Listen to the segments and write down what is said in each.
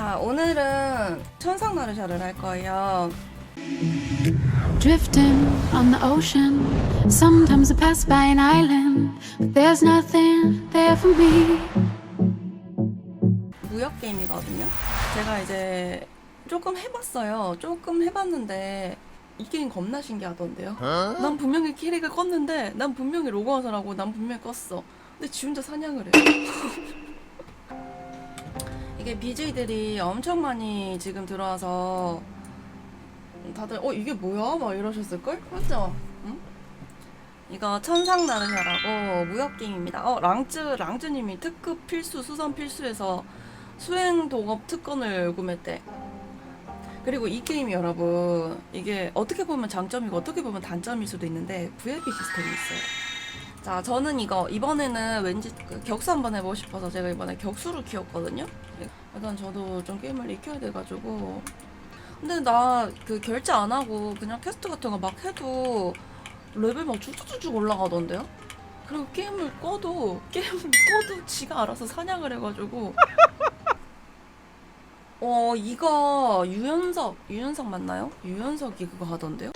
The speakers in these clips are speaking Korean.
자, 오늘은 천상 나르샤를 할 거예요. Drifting on the ocean. Sometimes I pass by an island, but there's nothing there for me. 무역 게임이거든요. 제가 이제 조금 해봤어요. 조금 해봤는데 이 게임 겁나 신기하던데요. 난 분명히 키릭을 껐는데 난 분명히 로그아웃하라고 난 분명히 껐어. 근데 지 혼자 사냥을 해. 이게 BJ들이 엄청 많이 지금 들어와서 다들 어 이게 뭐야? 막 이러셨을걸? 맞죠? 응? 이거 천상 나르샤라고 무역 게임입니다. 어 랑쯔 랑쯔님이 특급 필수 수선 필수에서 수행 동업 특권을 구매했대. 그리고 이 게임이 여러분 이게 어떻게 보면 장점이고 어떻게 보면 단점일 수도 있는데 VIP 시스템이 있어요. 자 저는 이거 이번에는 왠지 그 격수 한번 해보고 싶어서 제가 이번에 격수를 키웠거든요. 일단 저도 좀 게임을 익혀야 돼가지고 근데 나 그 결제 안 하고 그냥 퀘스트 같은 거 막 해도 레벨 막 쭉쭉쭉 올라가던데요? 그리고 게임을 꺼도 게임을 꺼도 지가 알아서 사냥을 해가지고 어 이거 유연석 유연석 맞나요? 유연석이 그거 하던데요?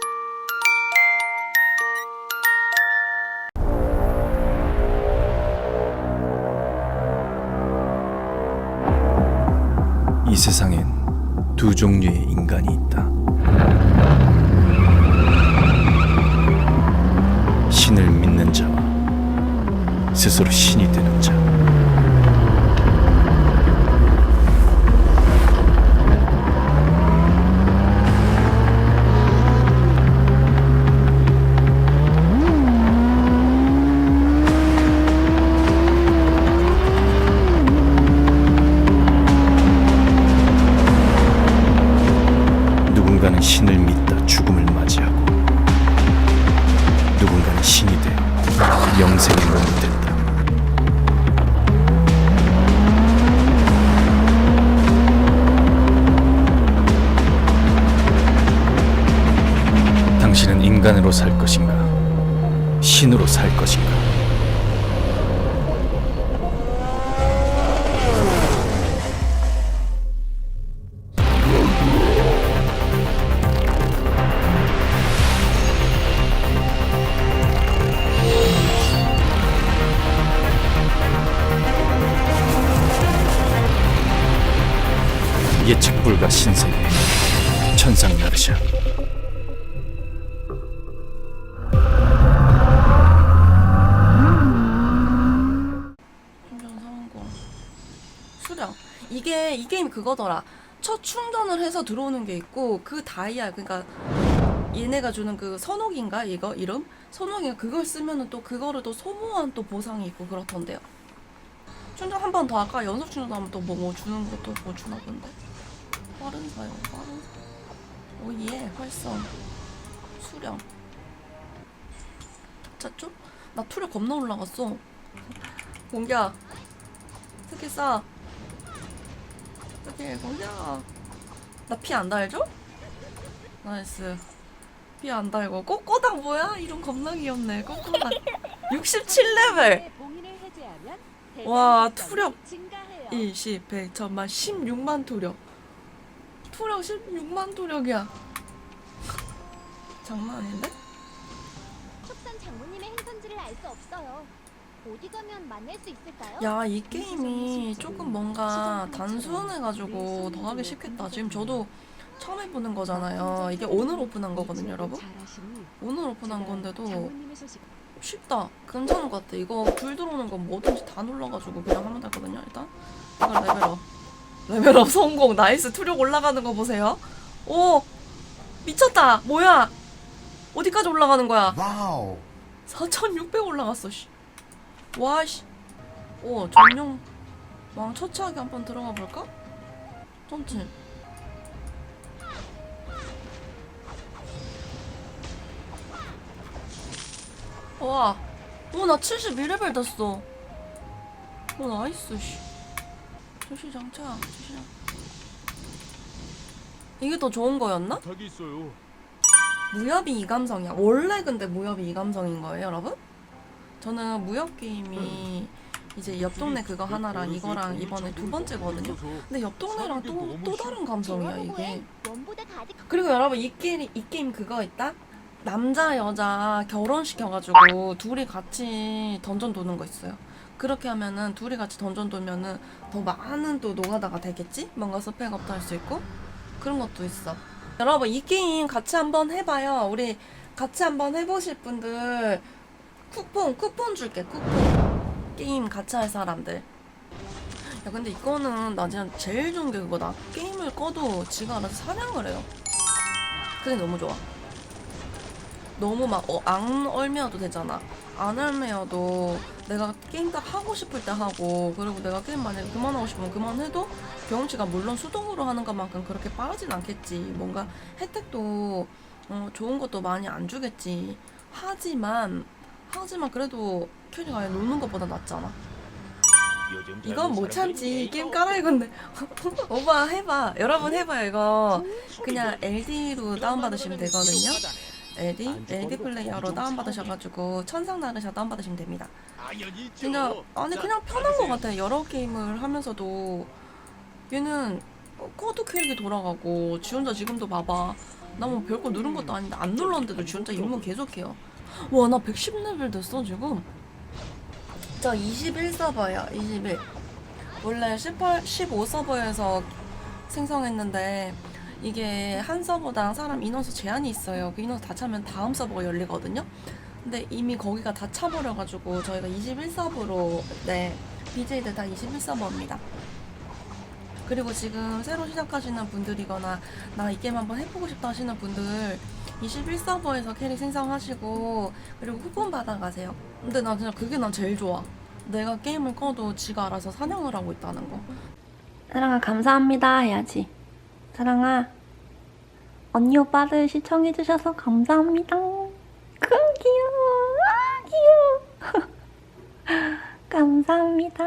이 세상엔 두 종류의 인간이 있다. 신을 믿는 자와 스스로 신이 되 신을 믿다 죽음을 맞이하고 누군가는 신이 되어 몸이 된다. 당신은 인간으로 살 것인가? 신으로 살 것인가? 예측 불가 신세계 천상 나르샤. 충전 성공 수령. 이게 이 게임 그거더라. 첫 충전을 해서 들어오는 게 있고 그 다이아 그러니까 얘네가 주는 그 선옥인가? 이거? 이름? 선옥인가 그걸 쓰면은 또 그거를 또 소모한 또 보상이 있고 그렇던데요. 충전 한 번더 아까? 연속 충전하면 또 뭐 뭐 주는 것도 뭐 주나 본데 빠른 사용 빠른 사용 오예 활성. 수령. 자죠? 나 투력 겁나 올라갔어. 공격. 스킬 쏴 스킬 공격. 나 피 안 달죠? 나이스. 피 안 달고. 꼬꼬당 뭐야? 이름 겁나 귀엽네. 꼬꼬당 67레벨. 와, 투력. 20, 100, 1000만 16만 투력 투력 16만 투력이야 장난 아닌데? 축산 장모님의 행선지를 알 수 없어요. 어디 가면 만날 수 있을까요? 야, 이 게임이 조금 뭔가 단순해가지고 더 하기 쉽겠다. 지금 저도 처음 해보는 거잖아요. 이게 오늘 오픈한 거거든요, 여러분. 오늘 오픈한 건데도 쉽다. 괜찮은 것 같아. 이거 불 들어오는 건 뭐든지 다 눌러가지고 그냥 하면 되거든요, 일단. 이걸 레벨업. 레벨업 성공. 나이스. 투력 올라가는 거 보세요. 오! 미쳤다. 뭐야? 어디까지 올라가는 거야? 와우. 4,600 올라갔어, 씨. 와, 씨. 오, 전용 왕 처치하게 한번 들어가 볼까? ton치. 와. 오, 나 71레벨 됐어. 오, 나이스, 씨. 초시장차, 초시장. 이게 더 좋은 거였나? 닭이 있어요. 무협이 이 감성이야. 원래 근데 무협이 이 감성인 거예요, 여러분? 저는 무협 게임이 이제 옆 동네 그거 하나랑 이거랑 이번에 두 번째거든요. 근데 옆 동네랑 또 또 다른 감성이야 이게. 그리고 여러분 이 게임 이 게임 그거 있다. 남자 여자 결혼시켜가지고 둘이 같이 던전 도는 거 있어요. 그렇게 하면은 둘이 같이 던전 돌면은 더 많은 또 노가다가 되겠지? 뭔가 스펙업도 할 수 있고 그런 것도 있어. 여러분 이 게임 같이 한번 해봐요. 우리 같이 한번 해보실 분들 쿠폰 쿠폰 줄게 쿠폰 게임 같이 할 사람들. 야 근데 이거는 나 진짜 제일 좋은 게 그거다. 게임을 꺼도 지가 알아서 사냥을 해요. 그게 너무 좋아. 너무 막, 어, 안 얼매어도 되잖아. 안 얼매어도 내가 게임 딱 하고 싶을 때 하고, 그리고 내가 게임 만약에 그만하고 싶으면 그만해도 경험치가 물론 수동으로 하는 것만큼 그렇게 빠르진 않겠지. 뭔가 혜택도, 어, 좋은 것도 많이 안 주겠지. 하지만, 하지만 그래도 캐리가 아예 노는 것보다 낫잖아. 이건 못 참지. 게임 깔아 이건데. 오빠 해봐. 여러분 해봐요, 이거. 그냥 LD로 다운받으시면 되거든요. LD? LD 플레이어로 다운받으셔가지고 천상 나르샤 다운받으시면 됩니다. 진짜 아니 그냥 편한 것 같아. 여러 게임을 하면서도 얘는 꺼도 캐릭이 돌아가고 지 혼자 지금도 봐봐. 나 뭐 별거 누른 것도 아닌데 안 눌렀는데도 지 혼자 임무 계속해요. 와 나 110레벨 됐어 지금. 저 21서버야 21. 원래 18, 15 서버에서 생성했는데 이게 한 서버당 사람 인원수 제한이 있어요. 그 인원수 다 차면 다음 서버가 열리거든요. 근데 이미 거기가 다 차버려가지고 저희가 21서버로 네 BJ들 다 21서버입니다. 그리고 지금 새로 시작하시는 분들이거나 나 이 게임 한번 해보고 싶다 하시는 분들 21서버에서 캐릭 생성하시고 그리고 쿠폰 받아가세요. 근데 나 진짜 그게 난 제일 좋아. 내가 게임을 꺼도 지가 알아서 사냥을 하고 있다는 거. 사랑아 감사합니다 해야지. 사랑아 언니 오빠들 시청해주셔서 감사합니다. 크 귀여워. 아 귀여워. 감사합니다.